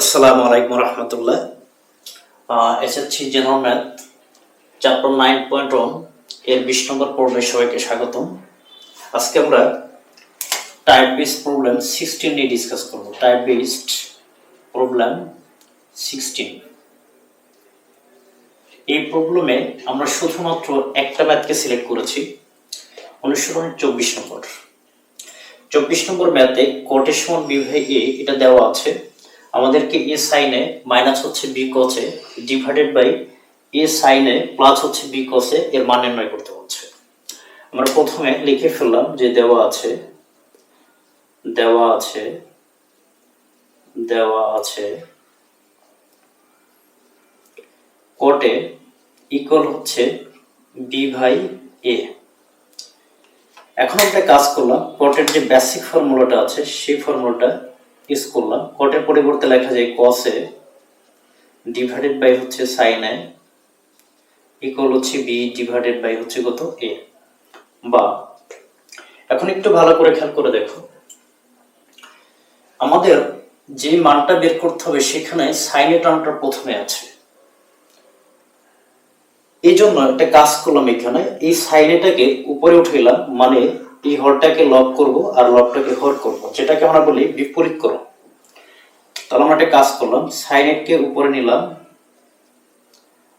আসসালামু আলাইকুম রহমতুল্লাহ। SSC general math chapter nine point ওয়ানের বিশ নম্বর পর্বে সবাইকে স্বাগতম। আজকে আমরা টাইপ বেসড প্রবলেম সিক্সটিন নিয়ে ডিসকাস করব। টাইপ বেসড প্রবলেম সিক্সটিন এই প্রবলেমে আমরা শুধুমাত্র একটা ম্যাথকে সিলেক্ট করেছি অনুসরণের চব্বিশ নম্বর। চব্বিশ নম্বর ম্যাথে কোটের সমান বিভাগে এটা দেওয়া আছে আমাদেরকে এ সাইনে মাইনাস হচ্ছে বি কসে ডিভাইডেড বাই এ সাইনে প্লাস হচ্ছে বি কসে এর মান নির্ণয় করতে হচ্ছে। আমরা প্রথমে লিখে ফেললাম যে দেওয়া আছে দেওয়া আছে দেওয়া আছে কোটে ইকুয়াল হচ্ছে বি ভাই এ এখন একটা কাজ করলাম কোটের যে বেসিক ফর্মুলাটা আছে, সেই ফর্মুলাটা ইউজ করলাম। কোটের পরিবর্তে লেখা যায় ডিভাইডেড বাই হচ্ছে সাইন এ ইকুয়াল হচ্ছে বি ডিভাইডেড বাই হচ্ছে কত এ বা এখন একটু ভালো করে খেয়াল করে দেখো। আমাদের যে মানটা বের করতে হবে সেখানে সাইনে টার্মটা প্রথমে আছে। এই জন্য একটা কাজ করলাম এখানে, এই সাইনেটাকে উপরে উঠাইলাম মানে এই হরটাকে লব করব আর লবটাকে হর করব। যেটাকে আমরা বলি বিপরীত করো তাহলে আমরা একটা কাজ করলাম সাইনেটকে উপরে নিলাম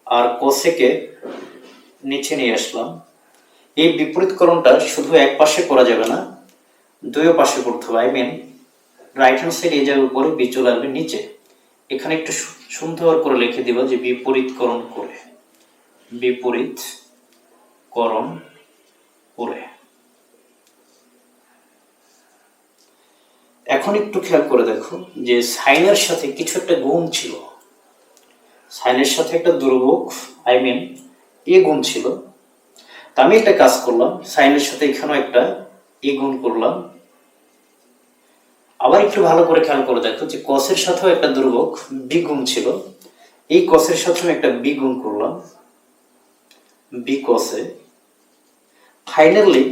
আর কোসেকে নিচে নিয়ে আসলাম। এই বিপরীতকরণটা শুধু এক পাশে করা যাবে না দুইও পাশে করতে হবে। I mean right hand side এই যাবে উপরে বি চলে আসবে নিচে। এখানে একটু সুন্দর করে লিখে দিবা যে বিপরীতকরণ করে। বিপরীত করণ করে। এখন একটু খেয়াল করে দেখো যে সাইনের সাথে কিছু একটা গুণ ছিল। সাইনের সাথে একটা দুর্ভোগ আই মিন এ গুণ ছিল। তা আমি একটা কাজ করলাম, সাইনের সাথে এখানেও একটা এ গুণ করলাম। আবার একটু ভালো করে খেয়াল করে দেখো যে কসের সাথেও একটা দুর্ভোগ বি গুণ ছিল। এই কসের সাথেও একটা বি গুণ করলাম বি কসে ফাইনালি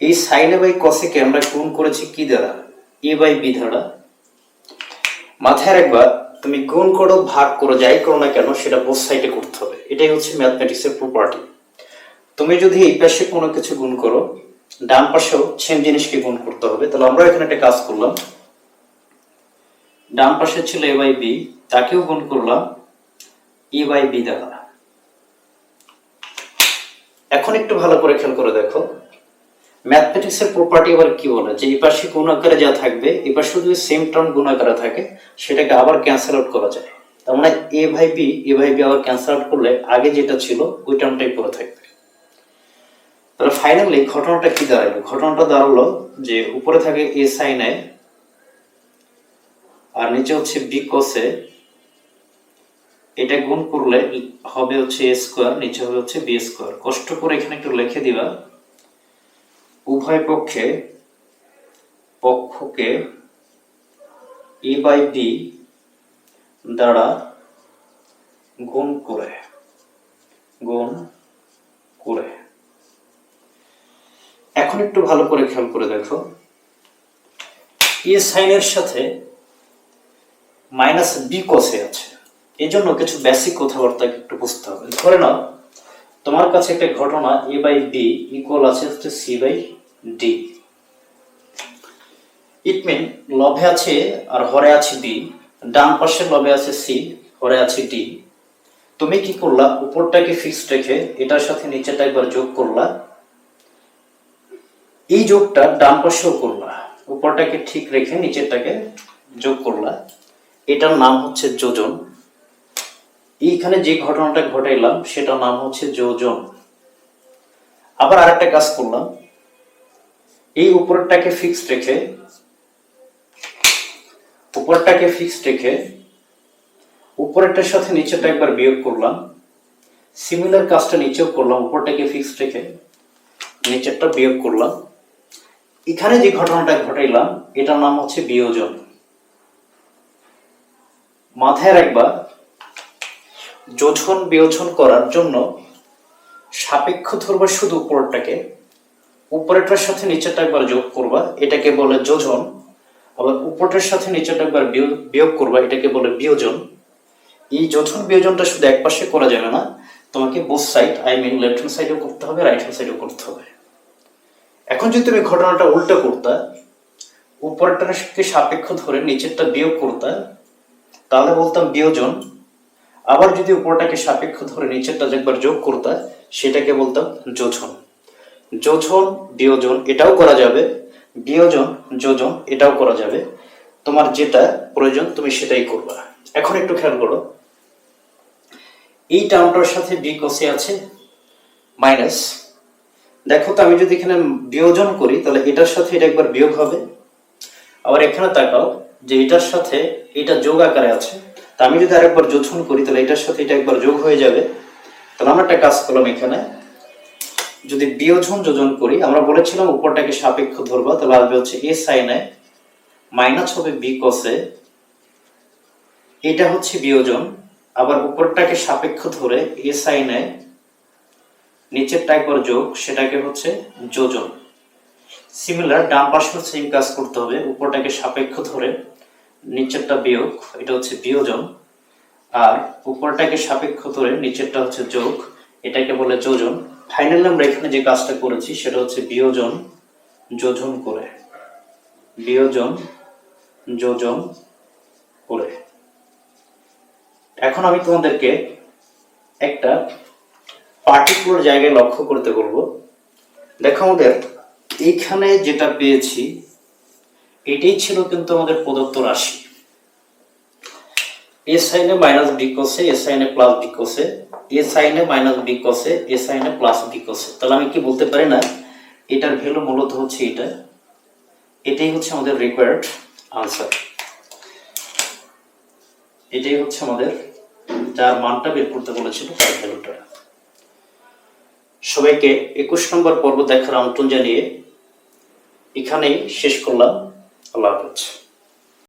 এই সাইনে বাই কসেকে আমরা গুণ করেছি কি দ্বারা? এ বাই বি দ্বারা মাথায় রাখবা, তুমি গুণ করো, ভাগ করো, যাই করো না কেন, সেটা বোথ সাইডে করতে হবে। এটাই হচ্ছে ম্যাথমেটিক্সের প্রপার্টি তুমি যদি এই পাশে কোনো কিছু গুণ করো, ডান পাশেও সেম জিনিসকে গুণ করতে হবে। তাহলে আমরা এখানে একটা কাজ করলাম। ডান পাশে ছিল এ বাই বি, তাকেও গুণ করলাম এ বাই বি দ্বারা। এখন একটু ভালো করে খেয়াল করে দেখো। ম্যাথমেটিক্সের প্রপার্টি আবার কি বলে? যে এই পাশে গুণ আকারে যা থাকবে এই পাশে যদি সেম টার্ম গুণ আকারে থাকে, সেটাকে আবার ক্যান্সেল আউট করা যায়। তার মানে এ ভাই বি এ ভাই বি আবার ক্যান্সেল আউট করলে আগে যেটা ছিল, ওই টার্মটাই পড়ে থাকবে। তাহলে ফাইনালি ঘটনাটা কি দাঁড়াল? ঘটনাটা দাঁড়াল যে উপরে থাকে এ সাইন এ আর নিচে হচ্ছে বি কোসে এটা গুণ করলে হবে হচ্ছে এ স্কোয়ার নিচে হবে হচ্ছে বি স্কোয়ার কষ্ট করে এখানে একটু লিখে দিবা। উভয় পক্ষে, পক্ষকে এ বাই বি দ্বারা গুণ করে গুণ করে। এখন একটু ভালো করে খেয়াল করে দেখো। এ সাইনের সাথে মাইনাস বি কসে আছে। এই জন্য কিছু বেসিক কথাবার্তা একটু বুঝতে হবে। ধরে নাও তোমার কাছে একটা ঘটনা এ বাই বি ইকুয়াল আছে হচ্ছে C by D it mean লভে আছে আর হরে আছে বি ডান পাশে লভে আছে সি হরে আছে ডি তুমি কি করলা? উপরটাকে ফিক্সড রেখে এটার সাথে নিচেটা একবার যোগ করলা। এই যোগটা ডান পাশেও করলা। উপরটাকে ঠিক রেখে নিচেরটাকে যোগ করলা। এটার নাম হচ্ছে যোজন। এইখানে যে ঘটনাটা ঘটাইলাম, সেটার নাম হচ্ছে যোজন। আবার আরেকটা কাজ করলাম। এই উপরটাকে ফিক্সড রেখে উপরটাকে ফিক্সড রেখে, উপরেরটার সাথে নিচেরটা একবার বিয়োগ করলাম। সিমিলার কাজটা নিচেও করলাম, উপরটাকে ফিক্সড রেখে, নিচেরটা বিয়োগ করলাম। এখানে যে ঘটনাটা ঘটাইলাম, এটার নাম হচ্ছে বিয়োজন। মাথায় রাখবা যোজন বিয়োজন করার জন্য সাপেক্ষ ধরবা শুধু উপরটাকে উপরেরটার সাথে নিচেরটা একবার যোগ করবা, এটাকে বলে যোজন। আবার উপরটার সাথে নিচেরটা একবার বিয়োগ করবা, এটাকে বলে বিয়োজন। এই যোজন বিয়োজনটা শুধু এক পাশে করা যাবে না, তোমাকে both side I mean left hand সাইডেও করতে হবে রাইট হ্যান্ড সাইডেও করতে হবে। এখন যদি তুমি ঘটনাটা উল্টো করতা উপরটাকে সাপেক্ষ ধরে নিচেরটা বিয়োগ করতা, তাহলে বলতাম বিয়োজন। আবার যদি উপরটাকে সাপেক্ষ ধরে নিচেরটা একবার যোগ করতা সেটাকে বলতাম যোজন। যোজন, বিয়োজন এটাও করা যাবে। বিয়োজন, যোজন এটাও করা যাবে। তোমার যেটা প্রয়োজন তুমি সেটাই করবা। এখন একটু খেয়াল করো। এই টার্মটার সাথে বি কষে আছে মাইনাস দেখো তো আমি যদি এখানে বিয়োজন করি, তাহলে এটার সাথে এটা একবার বিয়োগ হবে। আবার এখানে তাকাও যে এটার সাথে এটা যোগ আকারে আছে। তা আমি যদি আরেকবার যোজন করি, তাহলে এটার সাথে এটা একবার যোগ হয়ে যাবে। তাহলে আমরা একটা কাজ করলাম এখানে। যদি বিয়োজন যোজন করি, আমরা বলেছিলাম উপরটাকে সাপেক্ষ ধরবা, তাহলে আসবে হচ্ছে এ সাইনে মাইনাস হবে বি কসে এটা হচ্ছে বিয়োজন। আবার উপরটাকে সাপেক্ষ ধরে এ সাইনে নিচেরটা একবার যোগ, সেটাকে হচ্ছে যোজন। সিমিলার ডান পাশেও সেম কাজ করতে হবে, উপরটাকে সাপেক্ষ ধরে। নিচেরটা বিয়োগ, এটা হচ্ছে বিয়োজন। আর উপরটাকে সাপেক্ষ ধরে নিচেরটা হচ্ছে যোগ, এটাকে বলে যোজন। ফাইনালি আমরা এখানে যে কাজটা করেছি, সেটা হচ্ছে বিয়োজন, যোজন করে। বিয়োজন, যোজন করে। এখন আমি তোমাদেরকে একটা পার্টিকুলার জায়গায় লক্ষ্য করতে বলব। দেখো আমাদের, এইখানে যেটা পেয়েছি এটাই ছিল কিন্তু আমাদের প্রদত্ত রাশি। এ সাইনে মাইনাস বি কোসে এ সাইনে প্লাস বি কোসে এ সাইনে মাইনাস বি কোসে এ সাইনে প্লাস বি কোসে তাহলে আমি কি বলতে পারি না? এটার ভ্যালু মূলত হচ্ছে এটা। এটাই হচ্ছে আমাদের রিকোয়ার্ড আনসার এটাই হচ্ছে আমাদের যার মানটা বের করতে বলেছিল তার ভ্যালুটা সবাইকে একুশ নম্বর পর্ব দেখার আমন্ত্রণ জানিয়ে এখানেই শেষ করলাম। আল্লাহ হাফেজ।